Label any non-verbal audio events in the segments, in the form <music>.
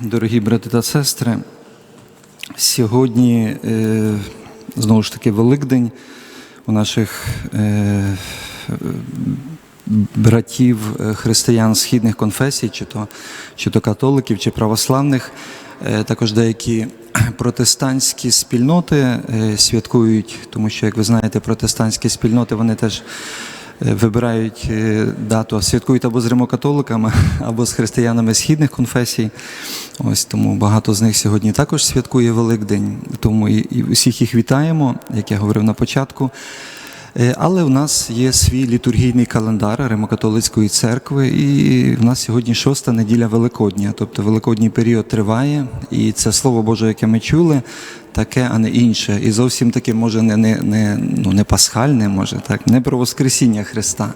Дорогі брати та сестри, сьогодні е, знову ж таки Великдень у наших е, братів е, християн східних конфесій, чи то, чи то католиків, чи православних. Також деякі протестантські спільноти святкують, тому що, як ви знаєте, протестантські спільноти вони теж вибирають е, дату, святкують або з римокатоликами, <laughs> або з християнами східних конфесій. Ось тому багато з них сьогодні також святкує Великдень. Тому і, і всіх їх вітаємо, як я говорив на початку. Е, Але в нас є свій літургійний календар Римокатолицької церкви, і в нас сьогодні шоста неділя Великодня, тобто Великодній період триває, і це Слово Боже, яке ми чули, таке, а не інше. І зовсім таке, може, не, не, не, ну, не пасхальне, може, так, не про Воскресіння Христа.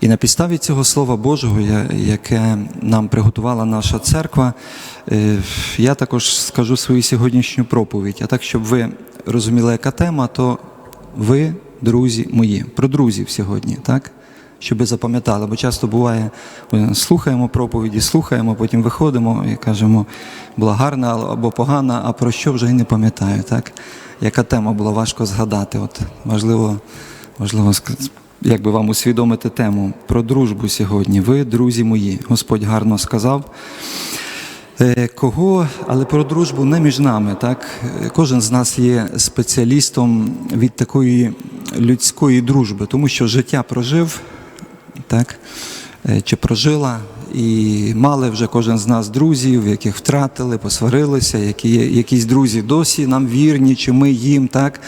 І на підставі цього Слова Божого, яке нам приготувала наша церква, е, я також скажу свою сьогоднішню проповідь. А так, щоб ви розуміли, яка тема, то ви, друзі мої, про друзів сьогодні, так? Щоб запам'ятали, бо часто буває, слухаємо проповіді, слухаємо, потім виходимо і кажемо, була гарна або погана, а про що вже й не пам'ятаю, так? Яка тема була важко згадати? От, важливо, важливо сказати як би вам усвідомити тему про дружбу сьогодні. Ви, друзі мої, Господь гарно сказав. Е, Кого, але про дружбу не між нами. Так? Кожен з нас є спеціалістом від такої людської дружби, тому що життя прожив, так? е, чи прожила, і мали вже кожен з нас друзів, яких втратили, посварилися, які якісь друзі досі нам вірні, чи ми їм. так?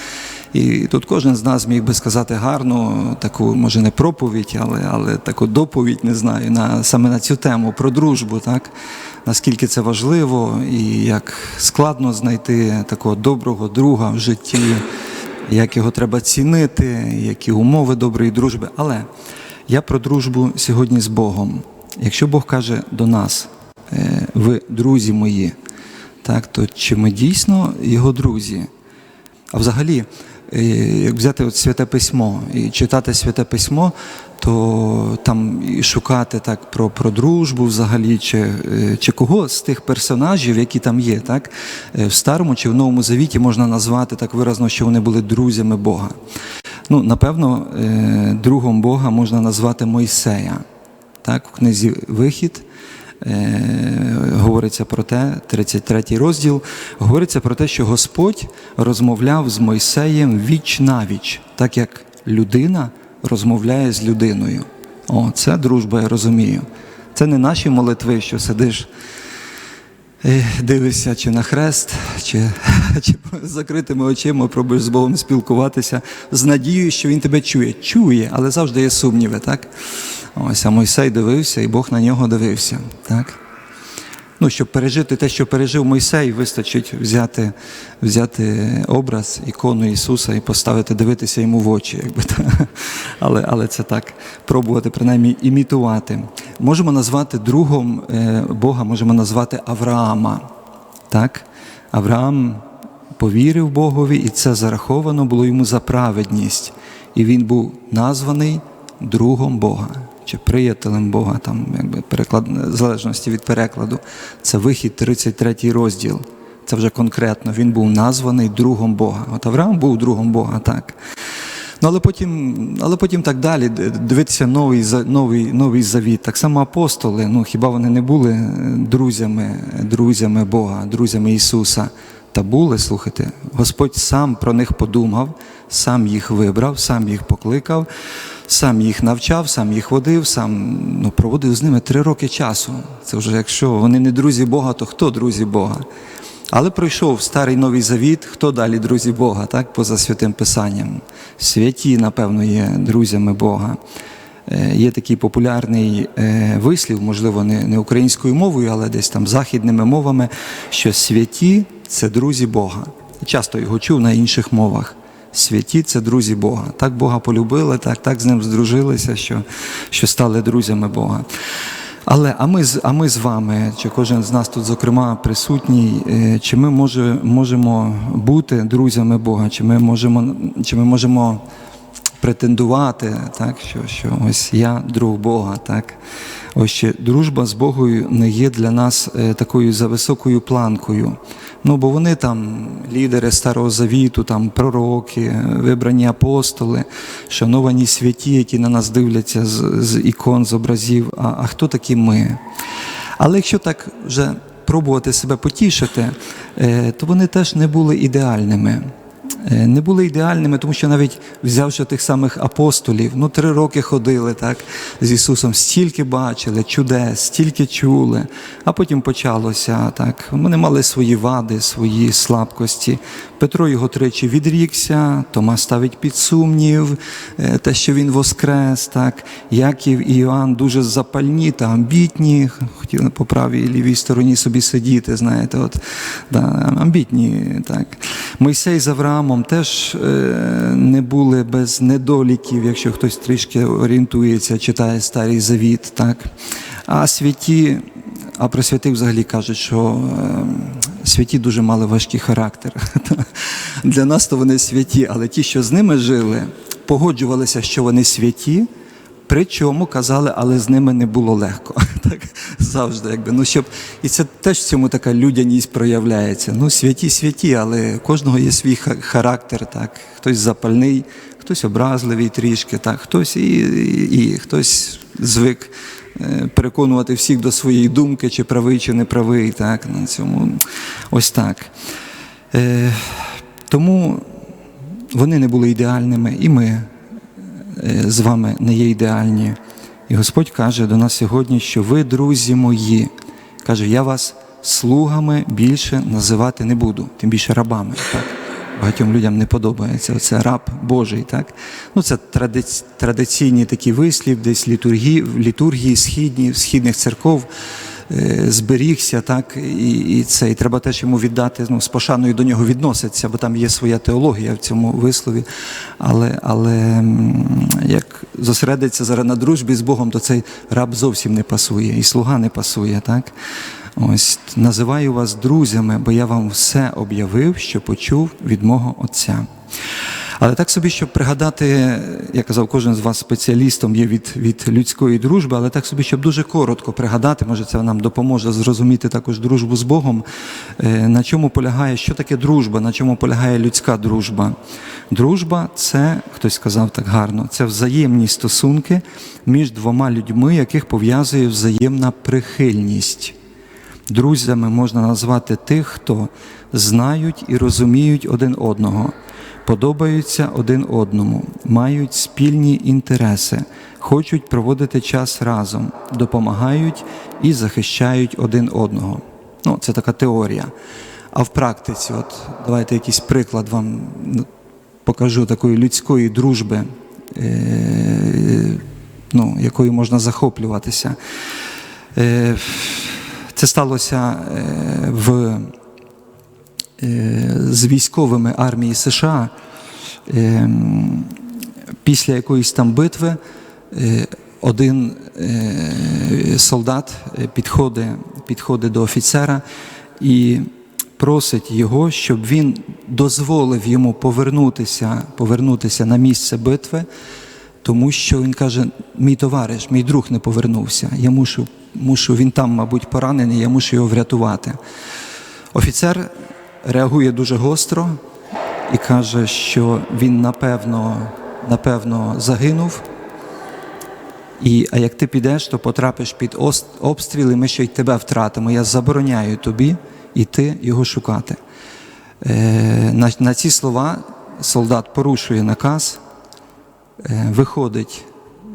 І тут кожен з нас міг би сказати гарну, таку, може, не проповідь, але, але таку доповідь, не знаю, на, саме на цю тему про дружбу, так? наскільки це важливо і як складно знайти такого доброго друга в житті, як його треба цінити, які умови доброї дружби. Але я про дружбу сьогодні з Богом. Якщо Бог каже до нас, е, ви друзі мої, так, то чи ми дійсно його друзі? А взагалі, е, як взяти от святе письмо і читати святе письмо, то там і шукати так про, про дружбу взагалі, чи, е, чи кого з тих персонажів, які там є, так, в старому чи в новому завіті можна назвати так виразно, що вони були друзями Бога. Ну, напевно, е, другом Бога можна назвати Мойсея. Так, в книзі Вихід е, говориться про те, 33 розділ, говориться про те, що Господь розмовляв з Мойсеєм віч навіч, так як людина розмовляє з людиною. О, це дружба, я розумію. Це не наші молитви, що сидиш, е, дивишся чи на хрест, чи, <laughs> чи закритими очима пробуєш з Богом спілкуватися з надією, що Він тебе чує. Чує, але завжди є сумніви, так? Ось, а Мойсей дивився, і Бог на нього дивився. Так? Ну, щоб пережити те, що пережив Мойсей, вистачить взяти, взяти образ, ікону Ісуса і поставити, дивитися йому в очі. Якби, та. але, але це так, пробувати принаймні імітувати. Можемо назвати другом е, Бога, можемо назвати Авраама. Так? Авраам повірив Богові, і це зараховано було йому за праведність. І він був названий другом Бога чи приятелем Бога, там якби переклад в залежності від перекладу. Це вихід 33 розділ. Це вже конкретно. Він був названий другом Бога. От Авраам був другом Бога, так. Ну, але потім, але потім так далі. Дивитися новий, новий, новий завіт. Так само апостоли, ну хіба вони не були друзями, друзями Бога, друзями Ісуса? Та були, слухайте, Господь сам про них подумав, сам їх вибрав, сам їх покликав, сам їх навчав, сам їх водив, сам ну, проводив з ними три роки часу. Це вже якщо вони не друзі Бога, то хто друзі Бога? Але пройшов старий новий завіт, хто далі друзі Бога, так, поза святим Писанням. Святі, напевно, є друзями Бога. Е, Є такий популярний е, вислів, можливо, не, не українською мовою, але десь там західними мовами, що святі це друзі Бога. Часто його чув на інших мовах. Святі це друзі Бога. Так Бога полюбили, так, так з ним здружилися, що, що стали друзями Бога. Але а ми, а ми з вами, чи кожен з нас тут, зокрема, присутній, е, чи ми може, можемо бути друзями Бога, чи ми можемо, чи ми можемо претендувати, так, що, що ось я друг Бога, так. Ось ще дружба з Богою не є для нас е, такою за високою планкою. Ну, бо вони там лідери Старого Завіту, там пророки, вибрані апостоли, шановані святі, які на нас дивляться з, з ікон, з образів. А, а хто такі ми? Але якщо так вже пробувати себе потішити, е, то вони теж не були ідеальними. Е, Не були ідеальними, тому що навіть взявши тих самих апостолів, ну три роки ходили так з Ісусом, стільки бачили чудес, стільки чули, а потім почалося так. Вони мали свої вади, свої слабкості. Петро його тричі відрікся, Тома ставить під сумнів, е, те, що він воскрес, так. Яків і Іоанн дуже запальні та амбітні, хотіли по правій і лівій стороні собі сидіти, знаєте, от, да, амбітні. так. Мойсей з Авраамом теж е, не були без недоліків, якщо хтось трішки орієнтується, читає Старий Завіт. Так. А святі, а про святих взагалі кажуть, що е, святі дуже мали важкий характер. <laughs> Для нас то вони святі, але ті, що з ними жили, погоджувалися, що вони святі. Причому казали, але з ними не було легко. <laughs> Так завжди, якби ну щоб і це теж в цьому така людяність проявляється. Ну, святі, святі, але кожного є свій ха- характер. Так, хтось запальний, хтось образливий трішки, так, хтось і, і, і хтось звик переконувати всіх до своєї думки, чи правий, чи не правий. Так, на цьому ось так. Е, тому вони не були ідеальними, і ми е, з вами не є ідеальні. І Господь каже до нас сьогодні, що ви, друзі мої, каже, я вас слугами більше називати не буду, тим більше рабами. Так? Багатьом людям не подобається. Оце раб Божий. Так? Ну, це традиці- традиційний такий вислів, десь літургії, літургії східні, східних церков е, зберігся, так, і, і це, і треба теж йому віддати, ну, з пошаною до нього відноситься, бо там є своя теологія в цьому вислові. Але, але як зосередиться зараз на дружбі з Богом, то цей раб зовсім не пасує, і слуга не пасує. Так? Ось називаю вас друзями, бо я вам все об'явив, що почув від мого Отця. Але так собі, щоб пригадати, я казав, кожен з вас спеціалістом є від, від людської дружби, але так собі, щоб дуже коротко пригадати, може це нам допоможе зрозуміти також дружбу з Богом, е, на чому полягає, що таке дружба, на чому полягає людська дружба. Дружба це, хтось сказав так гарно, це взаємні стосунки між двома людьми, яких пов'язує взаємна прихильність. Друзями можна назвати тих, хто знають і розуміють один одного, подобаються один одному, мають спільні інтереси, хочуть проводити час разом, допомагають і захищають один одного. Ну, це така теорія. А в практиці, от давайте якийсь приклад вам покажу такої людської дружби, е, ну, якою можна захоплюватися. Це сталося е, в, е, з військовими армії США. Е, Після якоїсь там битви один солдат підходить, підходить до офіцера і просить його, щоб він дозволив йому повернутися, повернутися на місце битви, тому що він каже: мій товариш, мій друг не повернувся. Я мушу, мушу, він там, мабуть, поранений, я мушу його врятувати. Офіцер реагує дуже гостро і каже, що він напевно, напевно загинув. І, а як ти підеш, то потрапиш під обстріл, і ми ще й тебе втратимо. Я забороняю тобі йти його шукати. Е, на, на ці слова солдат порушує наказ, е, виходить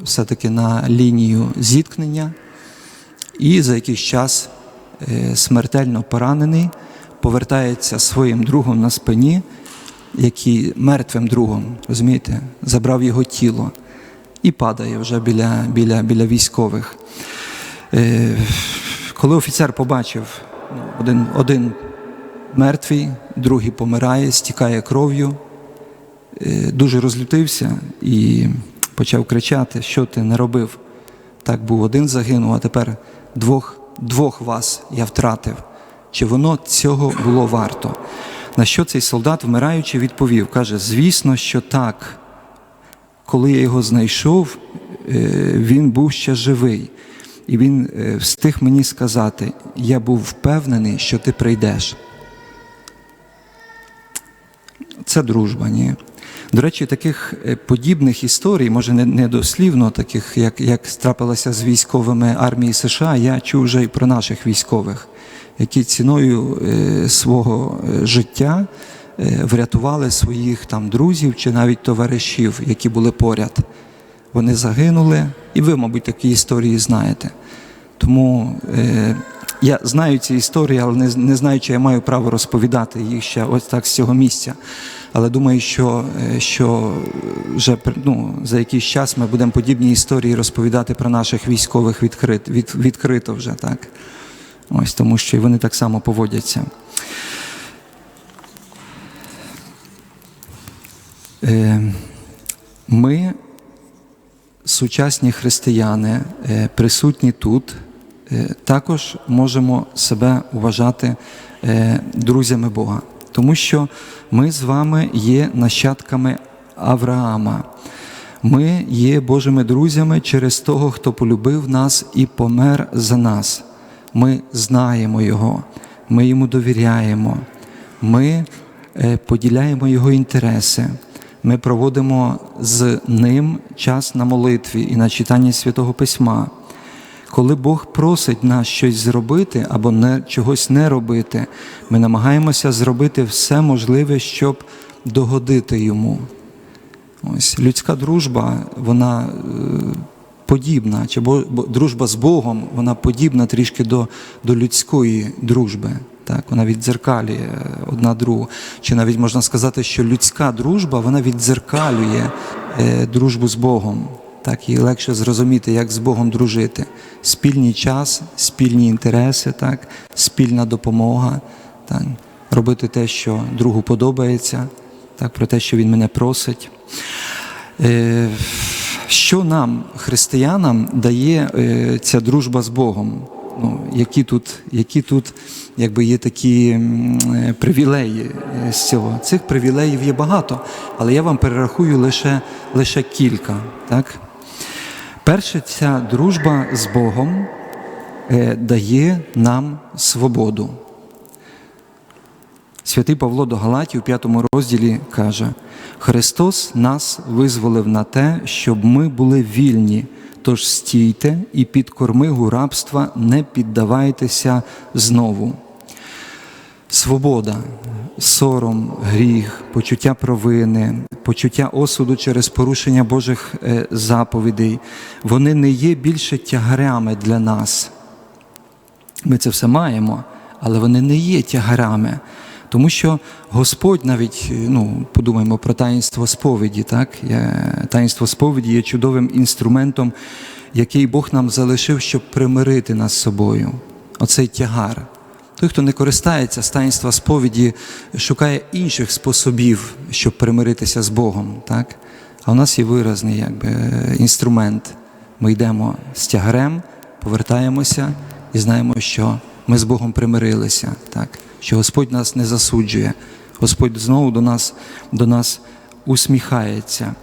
все-таки на лінію зіткнення, і за якийсь час е, смертельно поранений, повертається своїм другом на спині, який мертвим другом, розумієте, забрав його тіло і падає вже біля, біля, біля військових. Е, коли офіцер побачив ну, один, один мертвий, другий помирає, стікає кров'ю, е, дуже розлютився і почав кричати, що ти не робив. Так був один загинув, а тепер двох, двох вас я втратив. Чи воно цього було варто? На що цей солдат, вмираючи, відповів, каже: звісно, що так. Коли я його знайшов, е, він був ще живий. і він е, встиг мені сказати: я був впевнений, що ти прийдеш. Це дружба, ні. До речі, таких е, подібних історій, може не, дослівно, таких, як, як трапилося з військовими армії США, я чув вже і про наших військових, які ціною е, свого е, життя врятували своїх там друзів чи навіть товаришів, які були поряд. Вони загинули, і ви, мабуть, такі історії знаєте. Тому я знаю ці історії, але не, не знаю, чи я маю право розповідати їх ще ось так з цього місця. Але думаю, що, е, що вже ну, за якийсь час ми будемо подібні історії розповідати про наших військових відкрит, від, відкрито вже так. Ось тому, що і вони так само поводяться. Е, ми сучасні християни, е, присутні тут, також можемо себе вважати е, друзями Бога, тому що ми з вами є нащадками Авраама. Ми є Божими друзями через того, хто полюбив нас і помер за нас. Ми знаємо Його, ми йому довіряємо, ми е, поділяємо Його інтереси. Ми проводимо з ним час на молитві і на читанні Святого Письма. Коли Бог просить нас щось зробити або не, чогось не робити, ми намагаємося зробити все можливе, щоб догодити йому. Ось людська дружба, вона е, подібна, чи бо, дружба з Богом, вона подібна трішки до, до людської дружби. Так, вона віддзеркалює одна другу. Чи навіть можна сказати, що людська дружба вона віддзеркалює е, дружбу з Богом. Так, їй легше зрозуміти, як з Богом дружити. Спільний час, спільні інтереси, так, спільна допомога, так, робити те, що другу подобається, так, про те, що він мене просить. Е, що нам, християнам, дає е, ця дружба з Богом? Ну, які тут, які тут якби є такі е, привілеї з цього? Цих привілеїв є багато, але я вам перерахую лише, лише кілька. Так? Перше, ця дружба з Богом е, дає нам свободу. Святий Павло до Галатів у п'ятому розділі каже: Христос нас визволив на те, щоб ми були вільні. Тож стійте і під кормигу рабства не піддавайтеся знову. Свобода, сором, гріх, почуття провини, почуття осуду через порушення Божих е, заповідей, вони не є більше тягарями для нас. Ми це все маємо, але вони не є тягарями. Тому що Господь навіть, ну, подумаємо про таїнство сповіді, так? Таїнство сповіді є чудовим інструментом, який Бог нам залишив, щоб примирити нас з собою. Оцей тягар. Той, хто не користається таїнства сповіді, шукає інших способів, щоб примиритися з Богом. Так? А в нас є виразний якби, інструмент. Ми йдемо з тягарем, повертаємося і знаємо, що ми з Богом примирилися, так? що Господь нас не засуджує, Господь знову до нас, до нас усміхається.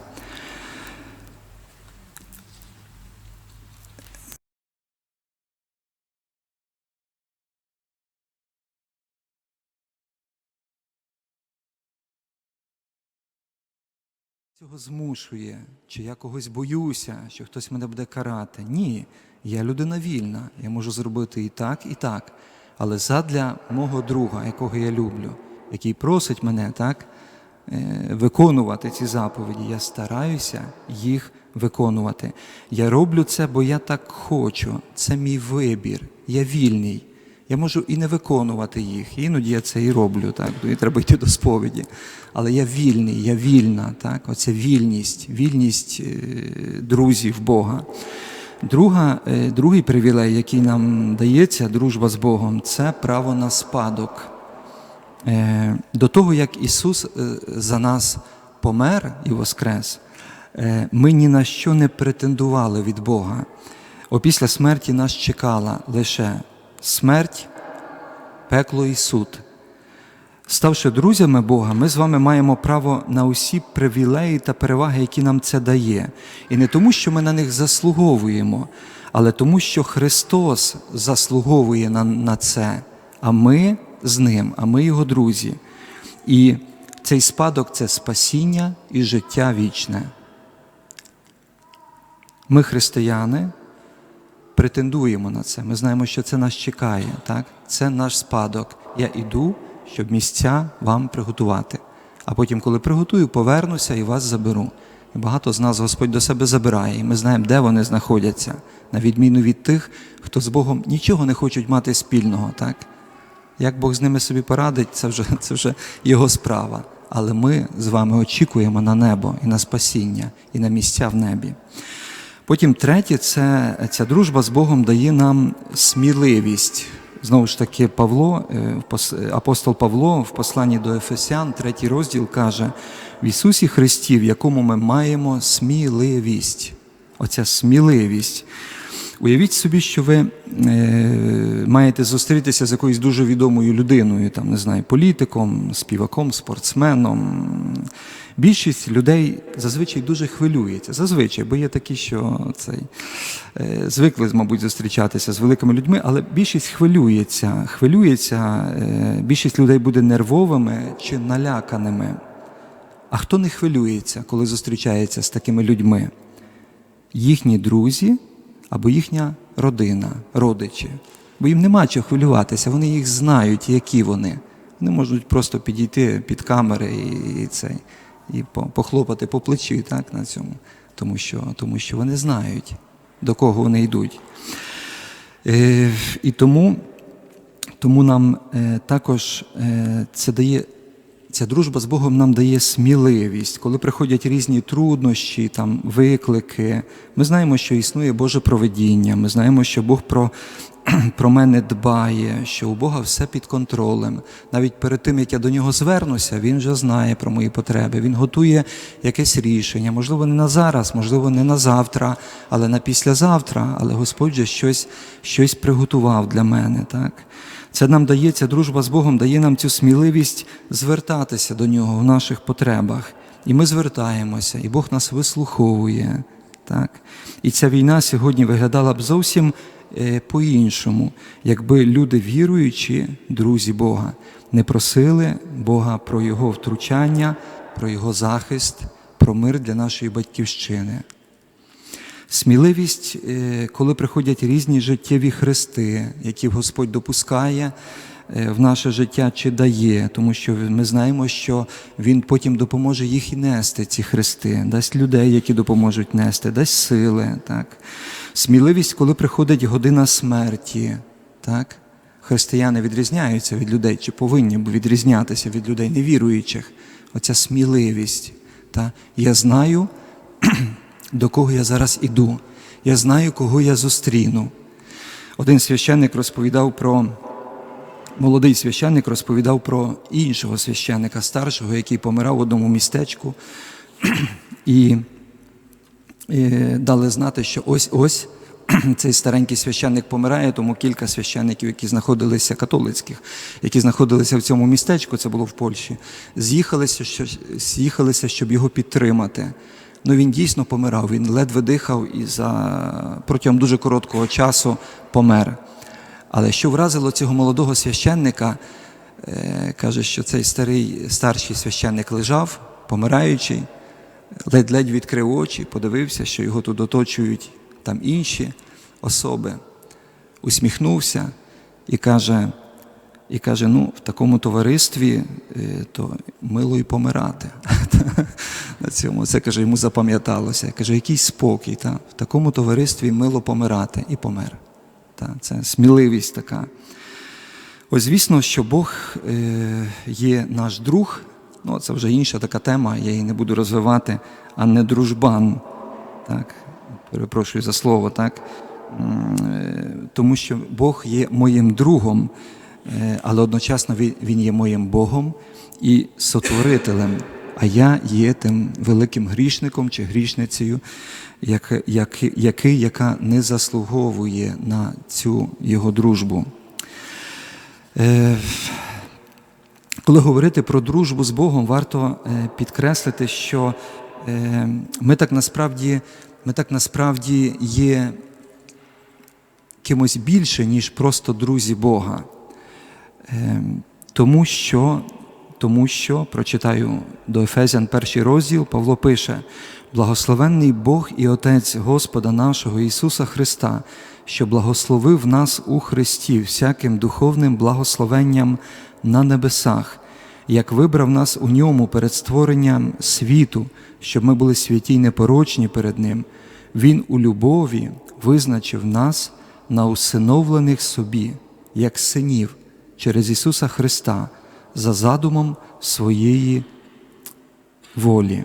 Цього змушує, чи я когось боюся, що хтось мене буде карати. Ні, я людина вільна, я можу зробити і так, і так. Але задля мого друга, якого я люблю, який просить мене так, е, виконувати ці заповіді, я стараюся їх виконувати. Я роблю це, бо я так хочу. Це мій вибір. Я вільний. Я можу і не виконувати їх. Іноді я це і роблю, так, і треба йти до сповіді. Але я вільний, я вільна, так, оця вільність, вільність е, друзів Бога. Друга, е, другий привілей, який нам дається, дружба з Богом, це право на спадок. Е, До того, як Ісус за нас помер і воскрес, ми ні на що не претендували від Бога. Опісля смерті нас чекала лише смерть, пекло і суд. Ставши друзями Бога, ми з вами маємо право на усі привілеї та переваги, які нам це дає. І не тому, що ми на них заслуговуємо, але тому, що Христос заслуговує на, на це, а ми з Ним, а ми Його друзі. І цей спадок це спасіння і життя вічне. Ми, християни, претендуємо на це. Ми знаємо, що це нас чекає. Так? Це наш спадок. Я іду, щоб місця вам приготувати. А потім, коли приготую, повернуся і вас заберу. І багато з нас Господь до себе забирає, і ми знаємо, де вони знаходяться, на відміну від тих, хто з Богом нічого не хочуть мати спільного. Так? Як Бог з ними собі порадить, це вже, це вже його справа. Але ми з вами очікуємо на небо і на спасіння, і на місця в небі. Потім третє, це ця дружба з Богом дає нам сміливість. Знову ж таки, Павло, е, апостол Павло в посланні до Ефесян, третій розділ каже: в Ісусі Христі, в якому ми маємо сміливість. Оця сміливість. Уявіть собі, що ви е, маєте зустрітися з якоюсь дуже відомою людиною, там, не знаю, політиком, співаком, спортсменом. Більшість людей зазвичай дуже хвилюється. Зазвичай, бо є такі, що цей, е, звикли, мабуть, зустрічатися з великими людьми, але більшість хвилюється. Хвилюється, е, більшість людей буде нервовими чи наляканими. А хто не хвилюється, коли зустрічається з такими людьми? Їхні друзі або їхня родина, родичі. Бо їм нема чого хвилюватися, вони їх знають, які вони. Вони можуть просто підійти під камери і, і, це, і похлопати по плечі так, на цьому, тому що, тому що вони знають, до кого вони йдуть. Е, і тому, тому нам е, також е, це дає. Ця дружба з Богом нам дає сміливість, коли приходять різні труднощі, там, виклики. Ми знаємо, що існує Боже проведіння, ми знаємо, що Бог про, <clears throat> про мене дбає, що у Бога все під контролем. Навіть перед тим, як я до нього звернуся, Він вже знає про мої потреби. Він готує якесь рішення, можливо, не на зараз, можливо, не на завтра, але на післязавтра. Але Господь же щось, щось приготував для мене. Так? Це нам дає, ця дружба з Богом дає нам цю сміливість звертатися до нього в наших потребах. І ми звертаємося, і Бог нас вислуховує. Так? І ця війна сьогодні виглядала б зовсім по-іншому, якби люди, віруючі, друзі Бога, не просили Бога про Його втручання, про Його захист, про мир для нашої батьківщини. Сміливість, е, коли приходять різні життєві хрести, які Господь допускає е, в наше життя чи дає, тому що ми знаємо, що Він потім допоможе їх і нести, ці хрести, дасть людей, які допоможуть нести, дасть сили. Так? Сміливість, коли приходить година смерті. Так? Християни відрізняються від людей, чи повинні відрізнятися від людей невіруючих. Оця сміливість. Та? Я знаю, <clears throat> до кого я зараз іду. Я знаю, кого я зустріну. Один священник розповідав про молодий священник розповідав про іншого священника, старшого, який помирав в одному містечку, <clears throat> і, і дали знати, що ось ось <clears throat> цей старенький священник помирає, тому кілька священників, які знаходилися католицьких, які знаходилися в цьому містечку, це було в Польщі, з'їхалися, що, з'їхалися щоб його підтримати. Ну він дійсно помирав, він ледве дихав і за протягом дуже короткого часу помер. Але що вразило цього молодого священника, е, каже, що цей старий старший священник лежав, помираючий, ледь-ледь відкрив очі, подивився, що його тут оточують там інші особи, усміхнувся і каже, і каже: ну, в такому товаристві е, то мило і помирати. <laughs> На цьому це каже, йому запам'яталося. Каже, якийсь спокій. Та? В такому товаристві мило помирати і помер. Та? Це сміливість така. Ось звісно, що Бог е, є наш друг. Ну, це вже інша така тема, я її не буду розвивати, а не дружбан. Так? Перепрошую за слово, так? Е, Тому що Бог є моїм другом, е, але одночасно Він- є моїм Богом і сотворителем. А я є тим великим грішником чи грішницею, як, як, який, яка не заслуговує на цю його дружбу. Е, коли говорити про дружбу з Богом, варто е, підкреслити, що е, ми так насправді, ми так насправді є кимось більше, ніж просто друзі Бога. Е, Тому що, тому що, прочитаю до Ефезян перший розділ, Павло пише: Благословенний Бог і Отець Господа нашого Ісуса Христа, що благословив нас у Христі всяким духовним благословенням на небесах, як вибрав нас у ньому перед створенням світу, щоб ми були святі й непорочні перед Ним. Він у любові визначив нас на усиновлених собі, як синів через Ісуса Христа за задумом своєї волі.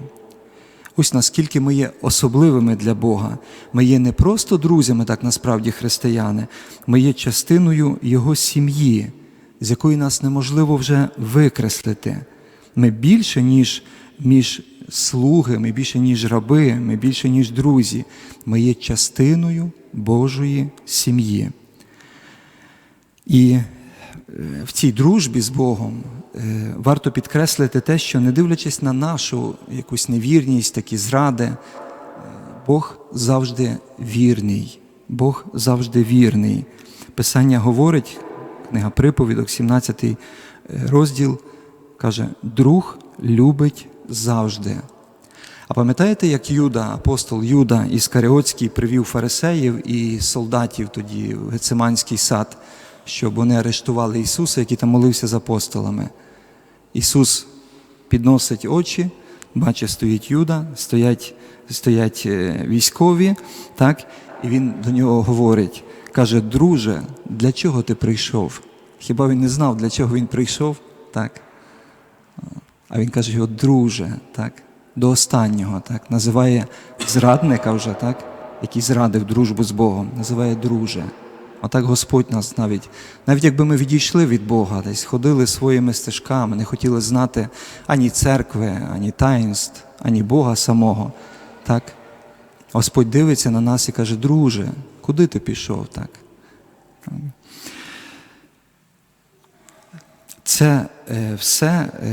Ось наскільки ми є особливими для Бога. Ми є не просто друзями, так насправді християни, ми є частиною Його сім'ї, з якої нас неможливо вже викреслити. Ми більше, ніж між слуги, ми більше, ніж раби, ми більше, ніж друзі. Ми є частиною Божої сім'ї. І е, в цій дружбі з Богом варто підкреслити те, що не дивлячись на нашу якусь невірність, такі зради, е, Бог завжди вірний. Бог завжди вірний. Писання говорить, книга приповідок, 17 розділ, каже: друг любить завжди. А пам'ятаєте, як Юда, апостол Юда Іскаріотський привів фарисеїв і солдатів тоді в Гециманський сад, щоб вони арештували Ісуса, який там молився з апостолами. Ісус підносить очі, бачить, стоїть Юда, стоять, стоять е, військові, так, і він до нього говорить, каже, друже, для чого ти прийшов? Хіба він не знав, для чого він прийшов? Так. А він каже його, друже, так, до останнього, так, називає зрадника вже, так, який зрадив дружбу з Богом, називає друже. Отак Господь нас навіть, навіть якби ми відійшли від Бога, десь ходили своїми стежками, не хотіли знати ані церкви, ані таїнств, ані Бога самого. Так, Господь дивиться на нас і каже, друже, куди ти пішов? так? Це е, все, е,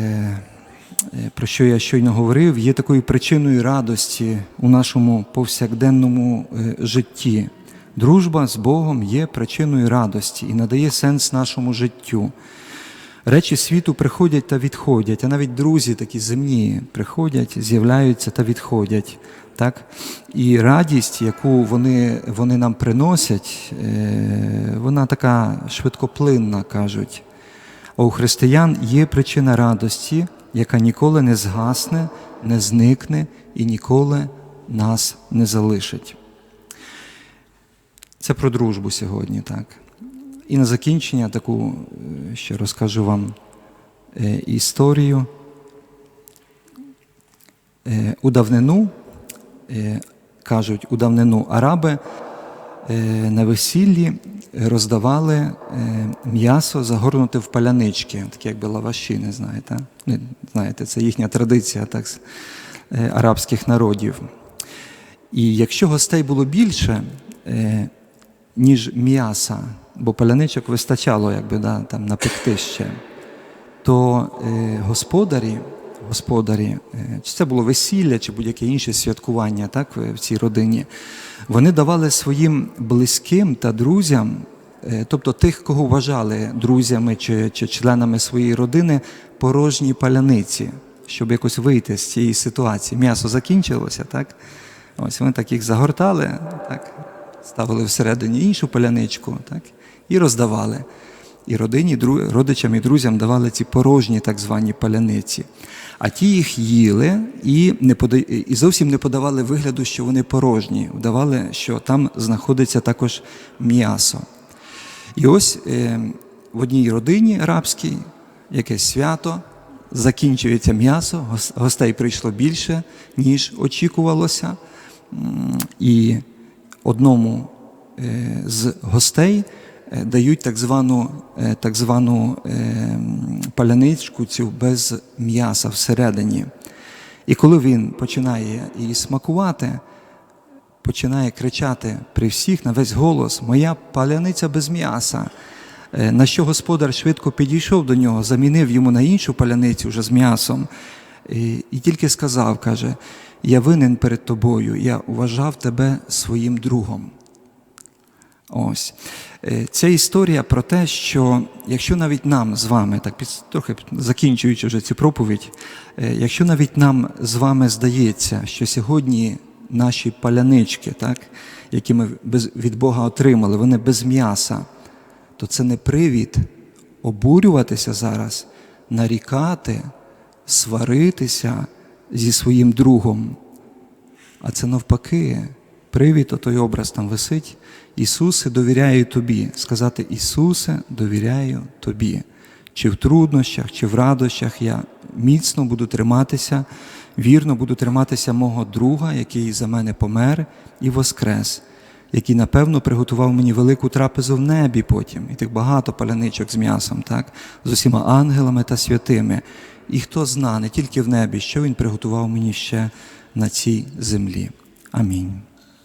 е, про що я щойно говорив, є такою причиною радості у нашому повсякденному житті. Дружба з Богом є причиною радості і надає сенс нашому життю. Речі світу приходять та відходять, а навіть друзі такі земні приходять, з'являються та відходять. Так? І радість, яку вони, вони нам приносять, е, вона така швидкоплинна, кажуть. А у християн є причина радості, яка ніколи не згасне, не зникне і ніколи нас не залишить. Це про дружбу сьогодні, так. І на закінчення таку е, ще розкажу вам е, історію. Е, У давнину, кажуть, у давнину араби на весіллі роздавали м'ясо загорнуте в палянички, такі якби лаваші, не знаєте. Не знаєте, це їхня традиція так, арабських народів. І якщо гостей було більше, ніж м'яса, бо паляничок вистачало якби, да, там, напекти ще, то е, господарі, господарі, е, чи це було весілля, чи будь-яке інше святкування так, в цій родині, вони давали своїм близьким та друзям, е, тобто тих, кого вважали друзями чи, чи членами своєї родини, порожні паляниці, щоб якось вийти з цієї ситуації. М'ясо закінчилося, так? Ось вони так їх загортали, так, ставили всередині іншу паляничку, так, і роздавали. І родині, родичам і друзям давали ці порожні так звані паляниці. А ті їх їли і, не пода... і зовсім не подавали вигляду, що вони порожні. Вдавали, що там знаходиться також м'ясо. І ось е, в одній родині арабській якесь свято, закінчується м'ясо, гостей прийшло більше, ніж очікувалося. І одному е, з гостей е, дають так звану, е, так звану паляничку цю без м'яса всередині. І коли він починає її смакувати, починає кричати при всіх на весь голос: Моя паляниця без м'яса. На що господар швидко підійшов до нього, замінив йому на іншу паляницю вже з м'ясом, і тільки сказав, каже, я винен перед тобою, я вважав тебе своїм другом. Ось. Е, Ця історія про те, що якщо навіть нам з вами, так трохи закінчуючи вже цю проповідь, е, якщо навіть нам з вами здається, що сьогодні наші палянички, так, які ми від Бога отримали, вони без м'яса, то це не привід обурюватися зараз, нарікати, сваритися зі своїм другом. А це навпаки, привід, той образ там висить. Ісусе, довіряю тобі. Сказати Ісусе, довіряю тобі. Чи в труднощах, чи в радощах я міцно буду триматися, вірно буду триматися мого друга, який за мене помер і воскрес, який, напевно, приготував мені велику трапезу в небі потім, і тих багато паляничок з м'ясом, так, з усіма ангелами та святими. І хто зна, не тільки в небі, що він приготував мені ще на цій землі. Амінь.